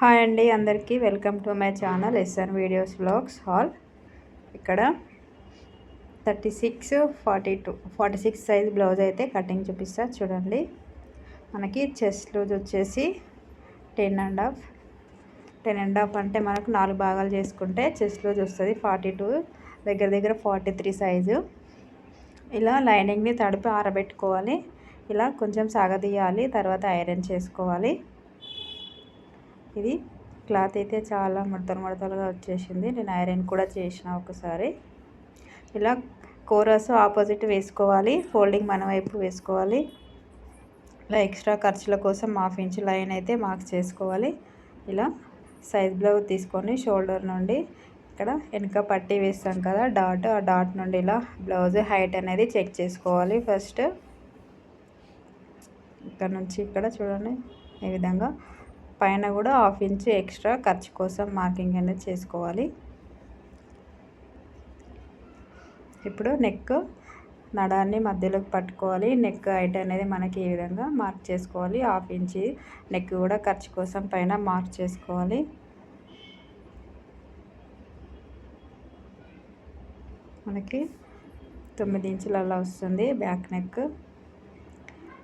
Hi అండి అందరికీ. Welcome to my channel SN videos blogs hall. ఇక్కడ thirty six forty two forty six size blouse అయితే cutting చూపిస్తా చూడండి. మనకి చెస్ట్ లూజ్ వచ్చేసి ten and half. Ten and half అంటే మనకు నాలుగు భాగాలు చేసుకుంటే చెస్ట్ లూజ్ వస్తుంది ఫార్టీ టూ దగ్గర దగ్గర ఫార్టీ త్రీ సైజు. ఇలా లైనింగ్ని తడిపి ఆరబెట్టుకోవాలి. ఇలా కొంచెం సాగదీయాలి తర్వాత ఐరన్ చేసుకోవాలి. ఇది క్లాత్ అయితే చాలా ముడతలు ముడతలుగా వచ్చేసింది. నేను ఐరన్ కూడా చేసిన ఒకసారి. ఇలా కోరస్ ఆపోజిట్ వేసుకోవాలి. ఫోల్డింగ్ మన వైపు వేసుకోవాలి. ఇలా ఎక్స్ట్రా ఖర్చుల కోసం హాఫ్ ఇంచ్ లైన్ అయితే మార్క్ చేసుకోవాలి. ఇలా సైజ్ బ్లౌజ్ తీసుకొని షోల్డర్ నుండి ఇక్కడ వెనుక పట్టి వేస్తాం కదా డాట్ ఆ డాట్ నుండి ఇలా బ్లౌజ్ హైట్ అనేది చెక్ చేసుకోవాలి ఫస్ట్. ఇక్కడ నుంచి ఇక్కడ చూడండి ఈ విధంగా పైన కూడా హాఫ్ ఇంచ్ ఎక్స్ట్రా ఖర్చు కోసం మార్కింగ్ అనేది చేసుకోవాలి. ఇప్పుడు నెక్ నడాన్ని మధ్యలోకి పట్టుకోవాలి. నెక్ హైట్ అనేది మనకి ఈ విధంగా మార్క్ చేసుకోవాలి. హాఫ్ ఇంచ్ నెక్ కూడా ఖర్చు కోసం పైన మార్క్ చేసుకోవాలి. మనకి తొమ్మిది ఇంచులలో వస్తుంది బ్యాక్ నెక్.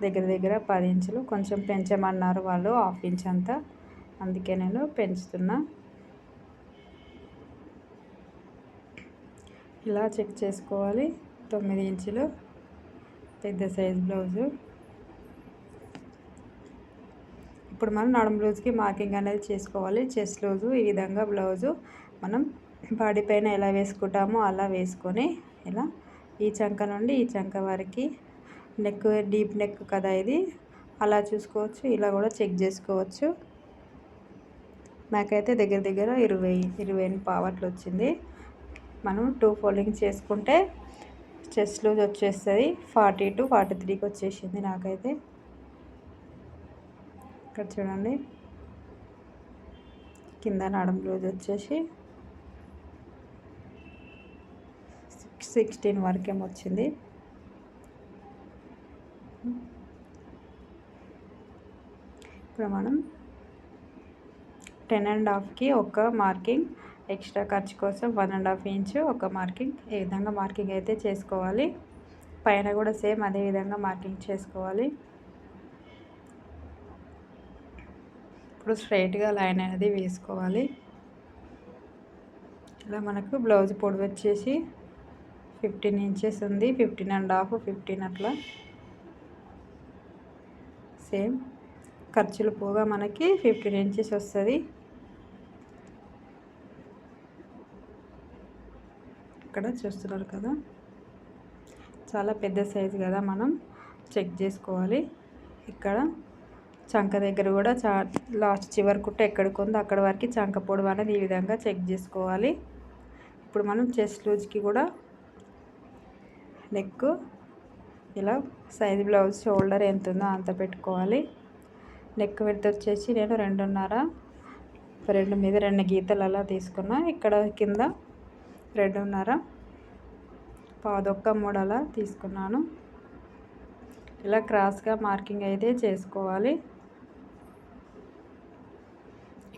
దగ్గర దగ్గర పది ఇంచులు కొంచెం పెంచమన్నారు వాళ్ళు హాఫ్ ఇంచ్ అంతా. అందుకే నేను పెంచుతున్నా. ఇలా చెక్ చేసుకోవాలి. తొమ్మిది ఇంచులు. పెద్ద సైజ్ బ్లౌజు. ఇప్పుడు మనం నడుము బ్లౌజ్కి మార్కింగ్ అనేది చేసుకోవాలి. చెస్ట్ బ్లౌజు ఈ విధంగా బ్లౌజు మనం బాడీ పైన ఎలా వేసుకుంటామో అలా వేసుకొని ఇలా ఈ చంక నుండి ఈ చంక వరకు నెక్ డీప్ నెక్ కదా ఇది. అలా చూసుకోవచ్చు ఇలా కూడా చెక్ చేసుకోవచ్చు. నాకైతే దగ్గర దగ్గర ఇరవై ఇరవై పావట్లు వచ్చింది. మనం టూ ఫోల్డింగ్ చేసుకుంటే చెస్ట్ లూజ్ వచ్చేస్తుంది. ఫార్టీ టు ఫార్టీ త్రీకి వచ్చేసింది నాకైతే. ఇక్కడ చూడండి. కింద నడం లూజ్ వచ్చేసి సిక్స్టీన్ వరకేమో వచ్చింది. ఇప్పుడు మనం టెన్ అండ్ హాఫ్కి ఒక మార్కింగ్ ఎక్స్ట్రా ఖర్చు కోసం వన్ అండ్ హాఫ్ ఇంచ్ ఒక మార్కింగ్. ఈ విధంగా మార్కింగ్ అయితే చేసుకోవాలి? పైన కూడా సేమ్ అదే విధంగా మార్కింగ్ చేసుకోవాలి. ఇప్పుడు స్ట్రైట్గా లైన్ అనేది వేసుకోవాలి. ఇలా మనకు బ్లౌజ్ పొడవు వచ్చేసి ఫిఫ్టీన్ ఇంచెస్ ఉంది. ఫిఫ్టీన్ అండ్ హాఫ్ ఫిఫ్టీన్ అట్లా. సేమ్ ఖర్చులు పోగా మనకి ఫిఫ్టీన్ ఇంచెస్ వస్తుంది. ఇక్కడ చూస్తున్నారు కదా. చాలా పెద్ద సైజు కదా మనం చెక్ చేసుకోవాలి. ఇక్కడ చంక దగ్గర కూడా చా లాస్ట్ చివరి కుట్ట ఎక్కడికి ఉందో అక్కడ వరకు చంక పొడవు అనేది ఈ విధంగా చెక్ చేసుకోవాలి. ఇప్పుడు మనం చెస్ట్ లూజ్కి కూడా నెక్ ఇలా సైజ్ బ్లౌజ్ షోల్డర్ ఎంత ఉందో అంత పెట్టుకోవాలి. నెక్ విడత వచ్చేసి నేను రెండున్నర. రెండు మీద రెండు గీతలు అలా తీసుకున్నా. ఇక్కడ కింద రెండున్నర. పాదొక్క మూడు అలా తీసుకున్నాను. ఇలా క్రాస్గా మార్కింగ్ అయితే చేసుకోవాలి.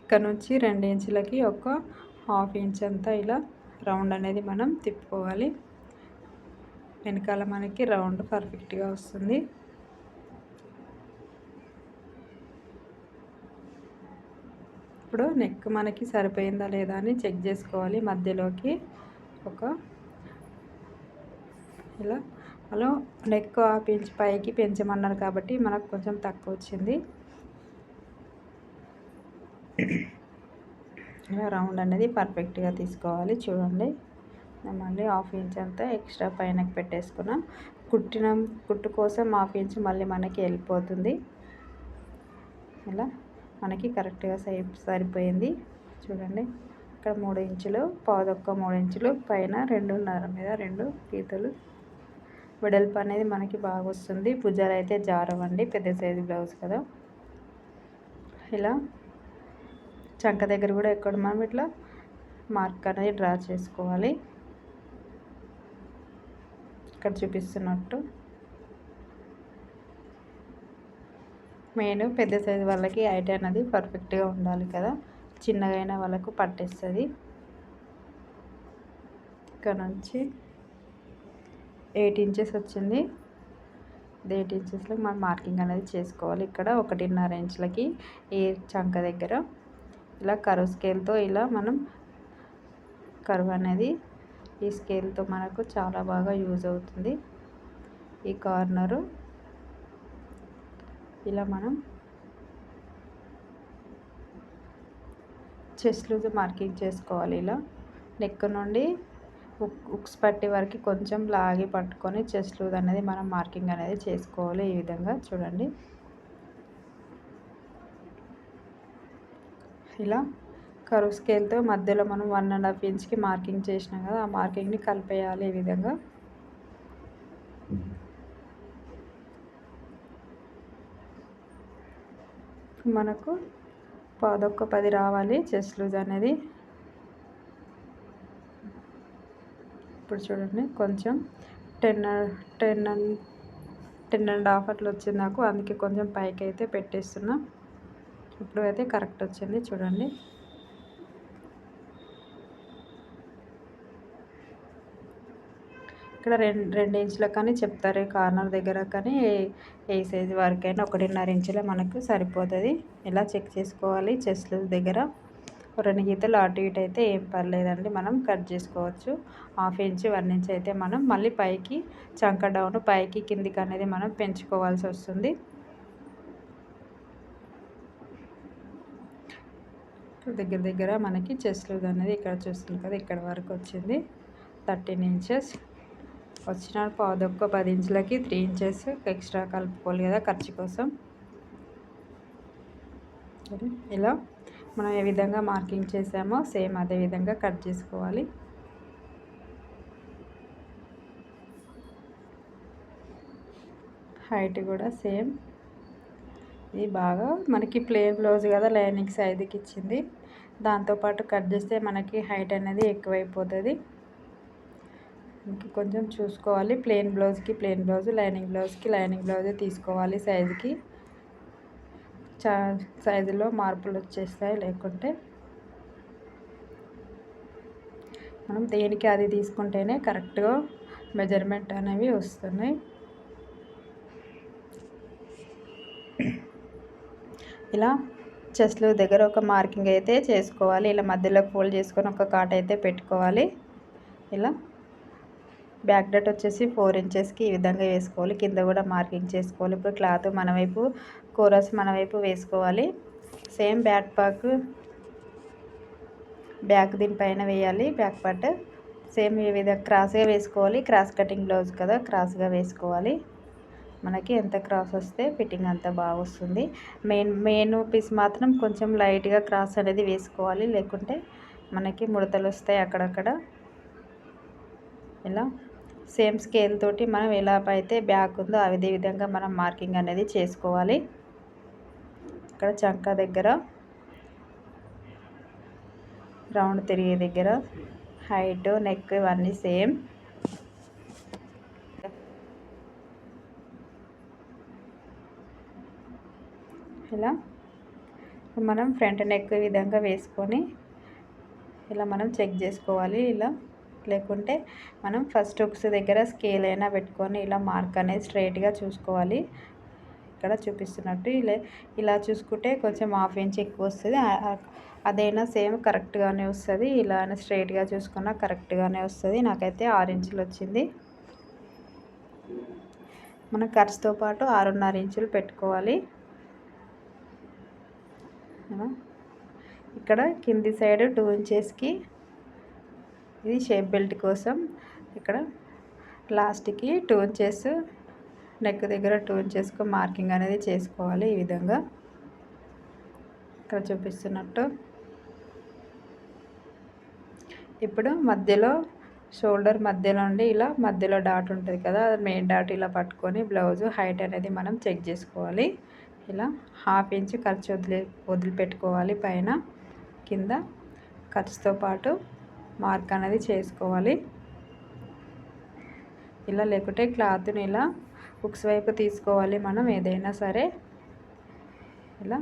ఇక్కడ నుంచి రెండు ఇంచులకి ఒక హాఫ్ ఇంచ్ అంతా ఇలా రౌండ్ అనేది మనం తిప్పుకోవాలి. వెనకాల మనకి రౌండ్ పర్ఫెక్ట్గా వస్తుంది. ఇప్పుడు నెక్ మనకి సరిపోయిందా లేదా అని చెక్ చేసుకోవాలి. మధ్యలోకి ఒక ఇలా అలా నెక్ పెంచి పైకి పెంచమన్నారు కాబట్టి మనకు కొంచెం తక్కువ వచ్చింది. ఇలా రౌండ్ అనేది పర్ఫెక్ట్గా తీసుకోవాలి. చూడండి. మళ్ళీ హాఫ్ ఇంచ్ అంతా ఎక్స్ట్రా పైనకి పెట్టేసుకున్నాం. కుట్టిన కుట్టు కోసం హాఫ్ ఇంచ్ మళ్ళీ మనకి వెళ్ళిపోతుంది. ఇలా మనకి కరెక్ట్గా సరి సరిపోయింది. చూడండి ఇక్కడ మూడు ఇంచులు పాదొక్క మూడు ఇంచులు పైన రెండున్నర మీద రెండు గీతలు. వెడల్పు అనేది మనకి బాగా వస్తుంది. భుజాలు అయితే జారవండి పెద్ద సైజు బ్లౌజ్ కదా. ఇలా చంక దగ్గర కూడా ఎక్కడ మనం ఇట్లా మార్క్ అనేది డ్రా చేసుకోవాలి. ఇక్కడ చూపిస్తున్నట్టు. మెయిన్ పెద్ద సైజు వాళ్ళకి హైట్ అనేది పర్ఫెక్ట్గా ఉండాలి కదా. చిన్నగా అయిన వాళ్ళకు పట్టేస్తుంది. ఇక్కడ నుంచి ఎయిట్ ఇంచెస్ వచ్చింది. ఎయిట్ ఇంచెస్లో మనం మార్కింగ్ అనేది చేసుకోవాలి. ఇక్కడ ఒకటిన్నర ఇంచులకి ఈ చంక దగ్గర. ఇలా కరువు స్కేల్తో ఇలా మనం కరువు అనేది ఈ స్కేల్తో మనకు చాలా బాగా యూజ్ అవుతుంది. ఈ కార్నరు. ఇలా మనం చెస్ట్ లూజ్ మార్కింగ్ చేసుకోవాలి ఇలా. నెక్ నుండి ఉక్స్ పట్టి వరకు కొంచెం లాగి పట్టుకొని చెస్ట్ లూజ్ అనేది మనం మార్కింగ్ అనేది చేసుకోవాలి ఈ విధంగా. చూడండి. ఇలా. కరువు స్కేల్తో మధ్యలో మనం వన్ అండ్ హాఫ్ ఇంచ్కి మార్కింగ్ చేసినాం కదా ఆ మార్కింగ్ని కలిపేయాలి ఈ విధంగా. మనకు పదొక్క పది రావాలి చెస్ట్ లూజ్ అనేది. ఇప్పుడు చూడండి కొంచెం ten ten ten and half అట్లా వచ్చింది నాకు అందుకే కొంచెం పైకి అయితే పెట్టేస్తున్నా. ఇప్పుడు అయితే కరెక్ట్ వచ్చింది చూడండి. ఇక్కడ రెండు రెండు ఇంచుల కానీ చెప్తారు కార్నర్ దగ్గర కానీ ఏ సైజ్ వరకైనా ఒకటిన్నర ఇంచులే మనకు సరిపోతుంది. ఇలా చెక్ చేసుకోవాలి? చెస్ల దగ్గర రెండు గీతలు అటు ఇటు అయితే ఏం పర్లేదండి. మనం కట్ చేసుకోవచ్చు. హాఫ్ ఇంచ్ వన్ ఇంచ్ అయితే మనం మళ్ళీ పైకి చంక డౌన్ పైకి కిందికి అనేది మనం పెంచుకోవాల్సి వస్తుంది. దగ్గర దగ్గర మనకి చెస్లు అనేది ఇక్కడ చూస్తుంది కదా ఇక్కడ వరకు వచ్చింది. Thirteen inches. వచ్చిన పదొక్క పది ఇంచులకి త్రీ ఇంచెస్ ఎక్స్ట్రా కలుపుకోవాలి కదా ఖర్చు కోసం. ఇలా మనం ఏ విధంగా మార్కింగ్ చేసామో సేమ్ అదే విధంగా కట్ చేసుకోవాలి. హైట్ కూడా సేమ్. ఇది బాగా మనకి ప్లేన్ బ్లౌజ్ కదా లైనింగ్ ఐదుకి ఇచ్చింది. దాంతోపాటు కట్ చేస్తే మనకి హైట్ అనేది ఎక్కువైపోతుంది. ఇంకా కొంచెం చూసుకోవాలి. ప్లెయిన్ బ్లౌజ్కి ప్లెయిన్ బ్లౌజ్ లైనింగ్ బ్లౌజ్కి లైనింగ్ బ్లౌజ్ తీసుకోవాలి సైజుకి. చా సైజులో మార్పులు వచ్చేస్తాయి లేకుంటే. మనం దేనికి అది తీసుకుంటేనే కరెక్ట్గా మెజర్మెంట్ అనేవి వస్తున్నాయి. ఇలా చెస్ట్లు దగ్గర ఒక మార్కింగ్ అయితే చేసుకోవాలి. ఇలా మధ్యలో ఫోల్డ్ చేసుకొని ఒక కాట్ అయితే పెట్టుకోవాలి. ఇలా బ్యాక్ డట్ వచ్చేసి ఫోర్ ఇంచెస్కి ఈ విధంగా వేసుకోవాలి. కింద కూడా మార్కింగ్ చేసుకోవాలి. ఇప్పుడు క్లాత్ మన వైపు కోరస్ మన వైపు వేసుకోవాలి. సేమ్ బ్యాక్ పాక్ బ్యాక్ దీనిపైన వేయాలి. బ్యాక్ పార్ట్ సేమ్ ఈ విధంగా క్రాస్గా వేసుకోవాలి. క్రాస్ కటింగ్ బ్లౌజ్ కదా క్రాస్గా వేసుకోవాలి. మనకి ఎంత క్రాస్ వస్తే ఫిట్టింగ్ అంత బాగా వస్తుంది. మెయిన్ మెయిన్ పీస్ మాత్రం కొంచెం లైట్గా క్రాస్ అనేది వేసుకోవాలి. లేకుంటే మనకి ముడతలు వస్తాయి అక్కడక్కడ. ఇలా సేమ్ స్కేల్ తోటి మనం ఎలా అయితే బ్యాక్ ఉందో అదే విధంగా మనం మార్కింగ్ అనేది చేసుకోవాలి. ఇక్కడ చంక దగ్గర రౌండ్ తిరిగే దగ్గర హైట్ నెక్ ఇవన్నీ సేమ్. ఇలా మనం ఫ్రంట్ నెక్ విధంగా వేసుకొని ఇలా మనం చెక్ చేసుకోవాలి. ఇలా లేకుంటే మనం ఫస్ట్ హుక్స్ దగ్గర స్కేల్ అయినా పెట్టుకొని ఇలా మార్క్ అనేది స్ట్రైట్గా చూసుకోవాలి. ఇక్కడ చూపిస్తున్నట్టు ఇలా ఇలా చూసుకుంటే కొంచెం హాఫ్ ఇంచ్ ఎక్కువ వస్తుంది. అదైనా సేమ్ కరెక్ట్గానే వస్తుంది. ఇలా అయినా స్ట్రైట్గా చూసుకున్నా కరెక్ట్గానే వస్తుంది. నాకైతే ఆరు ఇంచులు వచ్చింది. మన ఖర్చుతో పాటు ఆరున్నర ఇంచులు పెట్టుకోవాలి. ఇక్కడ కింది సైడ్ టూ ఇంచెస్కి ఇది షేప్ బెల్ట్ కోసం ఇక్కడ లాస్ట్కి టోన్ చేసి నెక్ దగ్గర టోన్ చేసుకో మార్కింగ్ అనేది చేసుకోవాలి ఈ విధంగా. ఇక్కడ చూపిస్తున్నట్టు. ఇప్పుడు మధ్యలో షోల్డర్ మధ్యలో ఉండి ఇలా మధ్యలో డాట్ ఉంటుంది కదా మెయిన్ డాట్ ఇలా పట్టుకొని బ్లౌజ్ హైట్ అనేది మనం చెక్ చేసుకోవాలి. ఇలా హాఫ్ ఇంచ్ ఖర్చు వదిలి వదిలిపెట్టుకోవాలి పైన. కింద ఖర్చుతో పాటు మార్క్ అనేది చేసుకోవాలి. ఇలా లేకుంటే క్లాత్ని ఇలా బుక్స్ వైపు తీసుకోవాలి మనం ఏదైనా సరే. ఇలా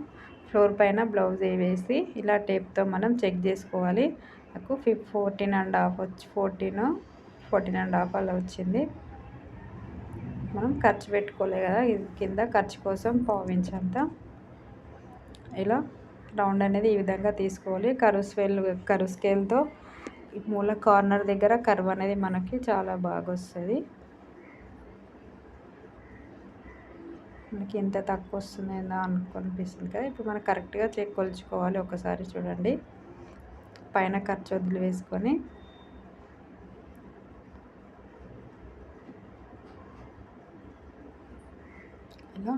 ఫ్లోర్ పైన బ్లౌజ్ వేసి ఇలా టేప్తో మనం చెక్ చేసుకోవాలి. నాకు ఫిఫ్ ఫోర్టీన్ అండ్ హాఫ్ వచ్చి ఫోర్టీన్ ఫోర్టీన్ అండ్ హాఫ్ అలా వచ్చింది. మనం ఖర్చు పెట్టుకోలే కదా కింద ఖర్చు కోసం పావించంత ఇలా రౌండ్ అనేది ఈ విధంగా తీసుకోవాలి. కరువు స్వేల్ కరువు స్కేల్తో మూల కార్నర్ దగ్గర కర్వ్ అనేది మనకి చాలా బాగా వస్తుంది మనకి ఎంత తక్కువ వస్తుందో అనుకనిపిస్తుంది కదా. ఇప్పుడు మనం కరెక్ట్గా చెక్ కొలుచుకోవాలి ఒకసారి చూడండి. పైన ఖర్చు వదిలి వేసుకొని. ఇలా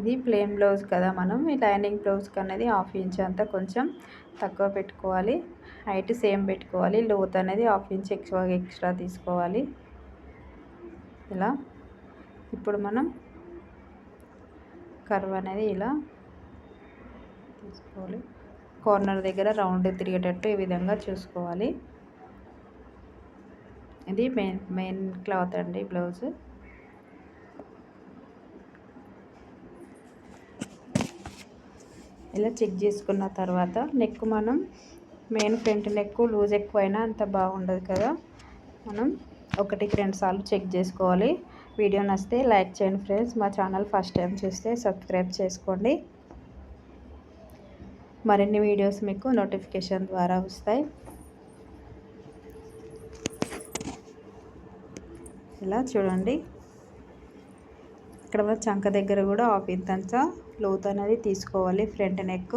ఇది ప్లెయిన్ బ్లౌజ్ కదా మనం. ఈ లైనింగ్ బ్లౌజ్కి అనేది హాఫ్ ఇంచ్ అంతా కొంచెం తక్కువ పెట్టుకోవాలి. హైట్ సేమ్ పెట్టుకోవాలి. లోత్ అనేది హాఫ్ ఇంచ్ ఎక్స్ట్రా ఎక్స్ట్రా తీసుకోవాలి. ఇలా ఇప్పుడు మనం కర్వ్ అనేది ఇలా తీసుకోవాలి. కార్నర్ దగ్గర రౌండ్ తిరిగేటట్టు ఈ విధంగా చూసుకోవాలి. ఇది మెయిన్ మెయిన్ క్లాత్ అండి బ్లౌజ్. ఇలా చెక్ చేసుకున్న తర్వాత నెక్ మనం మెయిన్ ఫ్రంట్ నెక్ లూజ్ ఎక్కువైనా అంత బాగుండదు కదా. మనం ఒకటికి రెండు సార్లు చెక్ చేసుకోవాలి. వీడియో నచ్చితే లైక్ చేయండి ఫ్రెండ్స్. మా ఛానల్ ఫస్ట్ టైం చూస్తే సబ్స్క్రైబ్ చేసుకోండి. మరిన్ని వీడియోస్ మీకు నోటిఫికేషన్ ద్వారా వస్తాయి. ఇలా చూడండి. ఇక్కడ చంక దగ్గర కూడా హాఫ్ ఇంతంతా లోతు అనేది తీసుకోవాలి ఫ్రంట్ నెక్.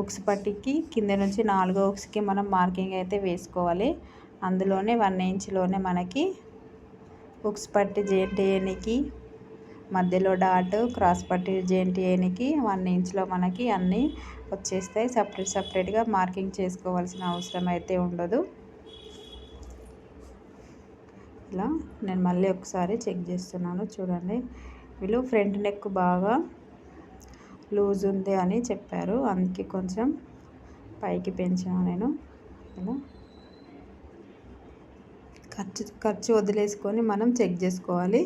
ఉక్స్ పట్టికి కింద నుంచి నాలుగో ఉక్స్కి మనం మార్కింగ్ అయితే వేసుకోవాలి. అందులోనే వన్ ఇంచ్లోనే మనకి ఉక్స్ పట్టి జేఎన్టీఏనికి మధ్యలో డాట్ క్రాస్ పట్టి జేఎన్టీఏనికి వన్ ఇంచ్లో మనకి అన్నీ వచ్చేస్తాయి. సపరేట్ సపరేట్గా మార్కింగ్ చేసుకోవాల్సిన అవసరం అయితే ఉండదు. ఇలా నేను మళ్ళీ ఒకసారి చెక్ చేస్తున్నాను. చూడండి. వీళ్ళు ఫ్రంట్ నెక్ బాగా లూజ్ ఉంది అని చెప్పారు. అందుకే కొంచెం పైకి పెంచాను నేను. ఇలా ఖర్చు ఖర్చు వదిలేసుకొని మనం చెక్ చేసుకోవాలి.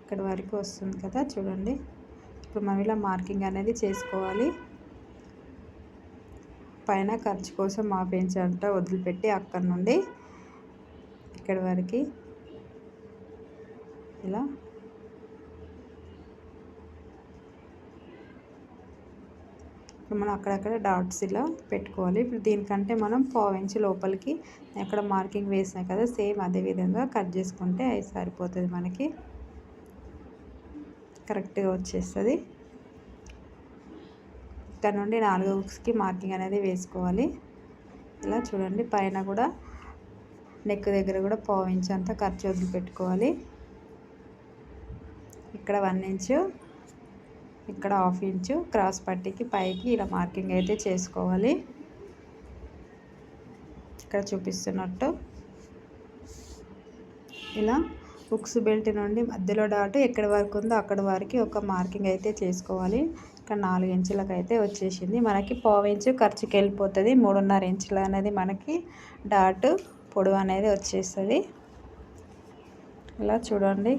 ఇక్కడ వరకు వస్తుంది కదా చూడండి. ఇప్పుడు మనం ఇలా మార్కింగ్ అనేది చేసుకోవాలి. పైన ఖర్చు కోసం మా పెంచ్ వదిలిపెట్టి అక్కడ నుండి ఇక్కడ వరకు ఇలా ఇప్పుడు మనం అక్కడక్కడ డాట్స్ ఇలా పెట్టుకోవాలి. ఇప్పుడు దీనికంటే మనం పావించి లోపలికి ఎక్కడ మార్కింగ్ వేసినా కదా సేమ్ అదే విధంగా కట్ చేసుకుంటే అది సరిపోతుంది మనకి. కరెక్ట్గా వచ్చేస్తుంది. ఇక్కడ నుండి నాలుగు బుక్స్కి మార్కింగ్ అనేది వేసుకోవాలి. ఇలా చూడండి పైన కూడా నెక్ దగ్గర కూడా పావు ఇంచ్ అంతా ఖర్చు వదిలిపెట్టుకోవాలి. ఇక్కడ వన్ ఇంచు ఇక్కడ హాఫ్ ఇంచు క్రాస్ పట్టికి పైకి ఇలా మార్కింగ్ అయితే చేసుకోవాలి. ఇక్కడ చూపిస్తున్నట్టు ఇలా హుక్స్ బెల్ట్ నుండి మధ్యలో డాటు ఎక్కడి వరకు ఉందో అక్కడి వరకు ఒక మార్కింగ్ అయితే చేసుకోవాలి. ఇక్కడ నాలుగు ఇంచులకు అయితే వచ్చేసింది. మనకి పావు ఇంచు ఖర్చుకి వెళ్ళిపోతుంది. మూడున్నర ఇంచులు అనేది మనకి డాట్ పొడవు అనేది వచ్చేస్తుంది. ఇలా చూడండి.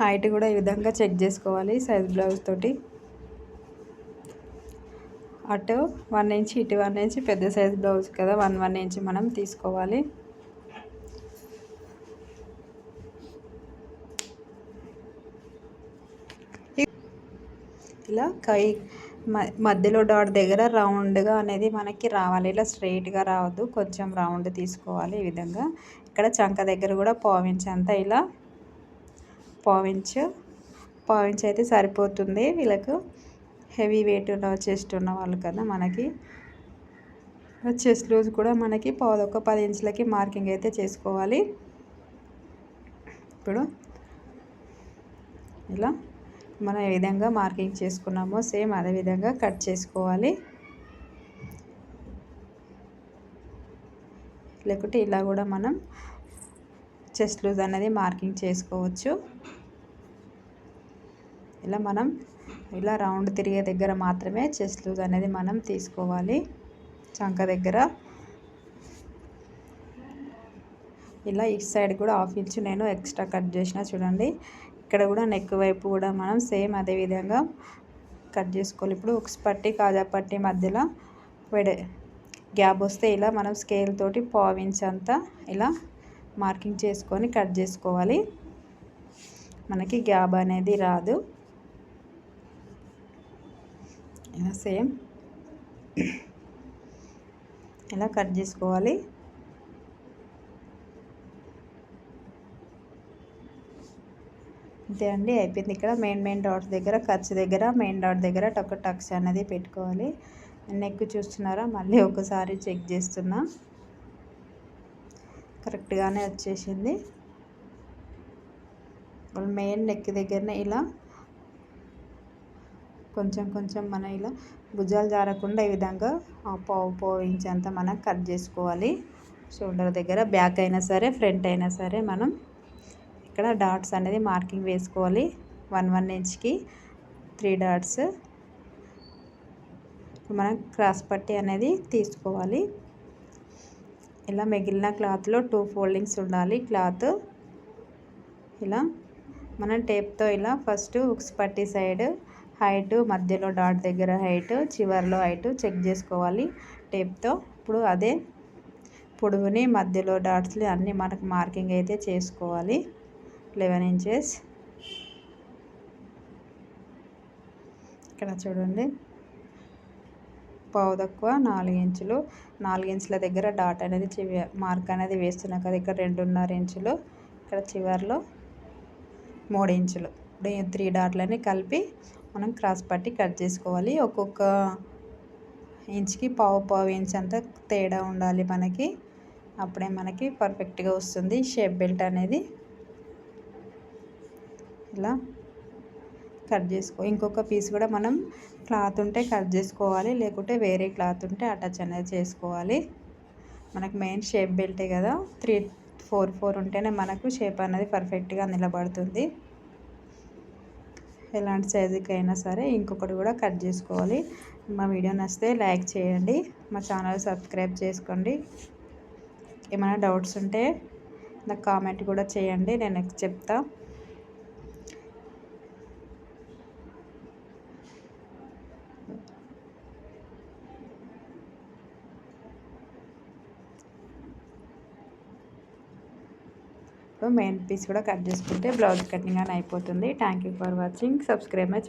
హైట్ కూడా ఈ విధంగా చెక్ చేసుకోవాలి సైజ్ బ్లౌజ్ తోటి. అటు వన్ ఇంచ్ ఇటు వన్ ఇంచ్ పెద్ద సైజ్ బ్లౌజ్ కదా వన్ వన్ ఇంచ్ మనం తీసుకోవాలి. ఇలా కై మధ్యలో డాట్ దగ్గర రౌండ్గా అనేది మనకి రావాలి. ఇలా స్ట్రైట్గా రావద్దు కొంచెం రౌండ్ తీసుకోవాలి ఈ విధంగా. ఇక్కడ చంక దగ్గర కూడా పావించంతా ఇలా పావించ్. పావించ్ అయితే సరిపోతుంది. వీళ్ళకు హెవీ వెయిట్ ఉన్న చెస్ట్ ఉన్న వాళ్ళు కదా మనకి. చెస్ట్ లూజ్ కూడా మనకి ఒక పది ఇంచులకి మార్కింగ్ అయితే చేసుకోవాలి. ఇప్పుడు ఇలా మనం ఏ విధంగా మార్కింగ్ చేసుకున్నామో సేమ్ అదే విధంగా కట్ చేసుకోవాలి. లేకుంటే ఇలా కూడా మనం చెస్ట్ లూజ్ అనేది మార్కింగ్ చేసుకోవచ్చు. ఇలా మనం ఇలా రౌండ్ తిరిగే దగ్గర మాత్రమే చెస్ట్ లూజ్ అనేది మనం తీసుకోవాలి. చంక దగ్గర. ఇలా ఇటు సైడ్ కూడా హాఫ్ ఇంచ్ నేను ఎక్స్ట్రా కట్ చేసిన చూడండి. ఇక్కడ కూడా నెక్ వైపు కూడా మనం సేమ్ అదే విధంగా కట్ చేసుకోవాలి. ఇప్పుడు ఉక్స్ పట్టి కాజా పట్టి మధ్యలో వెడ గ్యాప్ వస్తే ఇలా మనం స్కేల్ తోటి పావించ్ అంతా ఇలా మార్కింగ్ చేసుకొని కట్ చేసుకోవాలి. మనకి గ్యాప్ అనేది రాదు. ఇలా సేమ్. ఇలా కట్ చేసుకోవాలి? అంతే అండి అయిపోయింది ఇక్కడ. మెయిన్ మెయిన్ డాట్స్ దగ్గర ఖర్చు దగ్గర మెయిన్ డాట్ దగ్గర టొక్క టక్స్ అనేది పెట్టుకోవాలి. నెక్ చూస్తున్నారా? మళ్ళీ ఒకసారి చెక్ చేస్తున్నా. కరెక్ట్గానే వచ్చేసింది. మెయిన్ నెక్ దగ్గరనే ఇలా కొంచెం కొంచెం మనం ఇలా భుజాలు జారకుండా ఈ విధంగా పావు పావు ఇంచ్ అంతా మనం కట్ చేసుకోవాలి. షోల్డర్ దగ్గర బ్యాక్ అయినా సరే ఫ్రంట్ అయినా సరే మనం ఇక్కడ డాట్స్ అనేది మార్కింగ్ వేసుకోవాలి. వన్ వన్ ఇంచ్కి త్రీ డాట్స్. మనం క్రాస్ పట్టి అనేది తీసుకోవాలి. ఇలా మిగిలిన క్లాత్లో టూ ఫోల్డింగ్స్ ఉండాలి. క్లాత్ ఇలా మనం టేప్తో ఇలా ఫస్ట్ ఉక్స్ పట్టి సైడ్ హైట్ మధ్యలో డాట్ దగ్గర హైట్ చివరిలో హైట్ చెక్ చేసుకోవాలి టేప్తో. ఇప్పుడు అదే పొడవుని మధ్యలో డాట్స్ని అన్నీ మనకు మార్కింగ్ అయితే చేసుకోవాలి. Eleven inches. ఇక్కడ చూడండి. పావు తక్కువ నాలుగు ఇంచులు. నాలుగు ఇంచుల దగ్గర డాట్ అనేది మార్క్ అనేది వేస్తున్నాం కదా ఇక్కడ రెండున్నర ఇంచులు ఇక్కడ చివరిలో మూడు ఇంచులు. త్రీ డాట్లని కలిపి మనం క్రాస్ పట్టి కట్ చేసుకోవాలి. ఒక్కొక్క ఇంచ్కి పావు పావు ఇంచ్ అంతా తేడా ఉండాలి మనకి. అప్పుడే మనకి పర్ఫెక్ట్గా వస్తుంది షేప్ బెల్ట్ అనేది. ఇలా కట్ చేసుకో ఇంకొక పీస్ కూడా మనం క్లాత్ ఉంటే కట్ చేసుకోవాలి. లేకుంటే వేరే క్లాత్ ఉంటే అటాచ్ అనేది చేసుకోవాలి. మనకు మెయిన్ షేప్ బెల్టే కదా. త్రీ ఫోర్ ఫోర్ ఉంటేనే మనకు షేప్ అనేది పర్ఫెక్ట్గా నిలబడుతుంది. ఎలాంటి సైజుకి అయినా సరే ఇంకొకటి కూడా కట్ చేసుకోవాలి. మా వీడియో నచ్చితే లైక్ చేయండి. మా ఛానల్ సబ్స్క్రైబ్ చేసుకోండి. ఏమైనా డౌట్స్ ఉంటే నాకు కామెంట్ కూడా చేయండి. నేను చెప్తా. మెయిన్ పీస్ కూడా కట్ చేసుకుంటే బ్లౌజ్ కటింగ్ అని అయిపోతుంది. Thank you for watching subscribe my